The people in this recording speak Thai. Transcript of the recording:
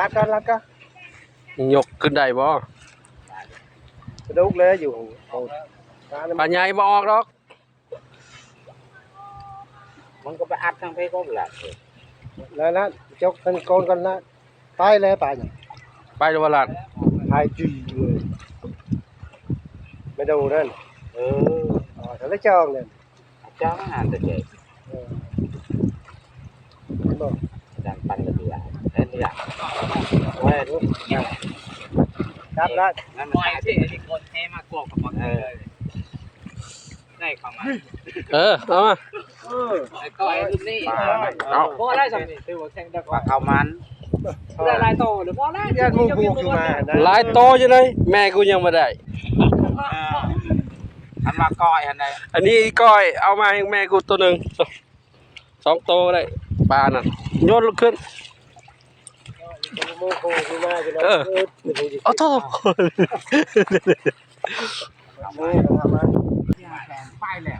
รัดกันรัดกันยกขึ้นได้บ่กระดูกเลยอยู่โอ้ตาปลาใหญ่บ่ออกดอกมันก็ไปอัดทางไปก็แหละแล้วนะจกกันโกนกันนะตายเลยตายเนี่ยไปดูว่าหลานตายจุยเลยไม่ดูนั่นเอออ๋อทะเลจองเนี่ยจ้างงานแต่เด็ กเออเห็นบ่ดันปันกันดีอะแค่นี้อะเว้ยรู้ครับแล้วนั่นปมันล่อยที่ที่คนเทมากวกับมันเลยได้เข้ามาเออเอามาไอ้ก้อยรุ่นนี้เอาพอได้สำนีคือว่าแข่งได้กว่าว่าเขามันได้ลายโตหรือพอได้ญาติหมู่ผูกอยู่มาลายโตอยู่เลย แม่กูยังไม่ได้อันมาก้อยอันใดอันนี้ก้อยเอามาให้แม่กูตัวหนึ่งสองสองโตได้ปลาน่ะ โยนลุกขึ้นหมู่ผูกอาจะเออเอาโทษหมู่ทำมาแข่